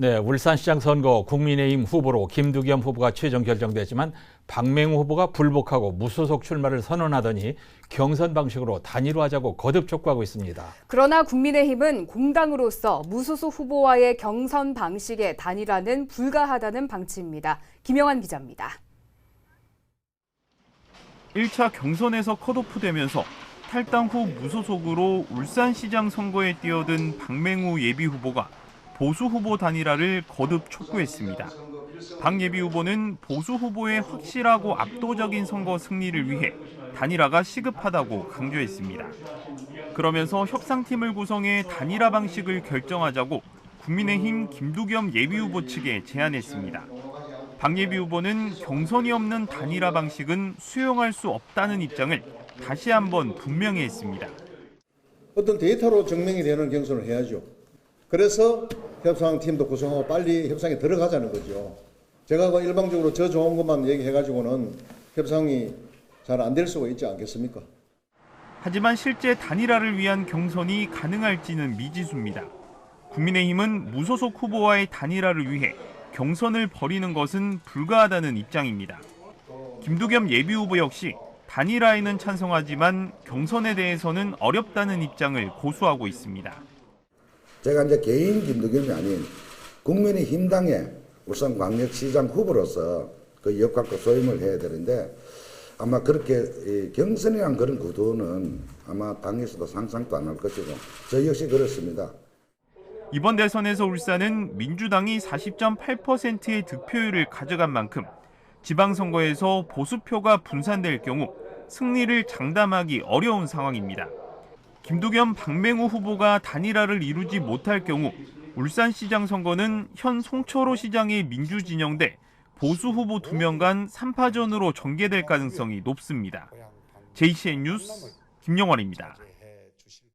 네, 울산시장 선거 국민의힘 후보로 김두겸 후보가 최종 결정됐지만 박맹우 후보가 불복하고 무소속 출마를 선언하더니 경선 방식으로 단일화하자고 거듭 촉구하고 있습니다. 그러나 국민의힘은 공당으로서 무소속 후보와의 경선 방식의 단일화는 불가하다는 방침입니다. 김영환 기자입니다. 1차 경선에서 컷오프되면서 탈당 후 무소속으로 울산시장 선거에 뛰어든 박맹우 예비 후보가 보수 후보 단일화를 거듭 촉구했습니다. 박 예비 후보는 보수 후보의 확실하고 압도적인 선거 승리를 위해 단일화가 시급하다고 강조했습니다. 그러면서 협상팀을 구성해 단일화 방식을 결정하자고 국민의힘 김두겸 예비 후보 측에 제안했습니다. 박 예비 후보는 경선이 없는 단일화 방식은 수용할 수 없다는 입장을 다시 한번 분명히 했습니다. 어떤 데이터로 증명이 되는 경선을 해야죠. 그래서 협상팀도 구성하고 빨리 협상에 들어가자는 거죠. 제가 그 일방적으로 저 좋은 것만 얘기해가지고는 협상이 잘 안 될 수가 있지 않겠습니까? 하지만 실제 단일화를 위한 경선이 가능할지는 미지수입니다. 국민의힘은 무소속 후보와의 단일화를 위해 경선을 벌이는 것은 불가하다는 입장입니다. 김두겸 예비 후보 역시 단일화에는 찬성하지만 경선에 대해서는 어렵다는 입장을 고수하고 있습니다. 제가 이제 개인 김두겸이 아닌 국민의힘 당의 울산광역시장 후보로서 그 역할과 소임을 해야 되는데 아마 그렇게 이 경선이란 그런 구도는 아마 당에서도 상상도 안 할 것이고 저 역시 그렇습니다. 이번 대선에서 울산은 민주당이 40.8%의 득표율을 가져간 만큼 지방선거에서 보수표가 분산될 경우 승리를 장담하기 어려운 상황입니다. 김두겸 박맹우 후보가 단일화를 이루지 못할 경우 울산시장 선거는 현 송철호 시장의 민주진영 대 보수 후보 두 명 간 3파전으로 전개될 가능성이 높습니다. JCN 뉴스 김영원입니다.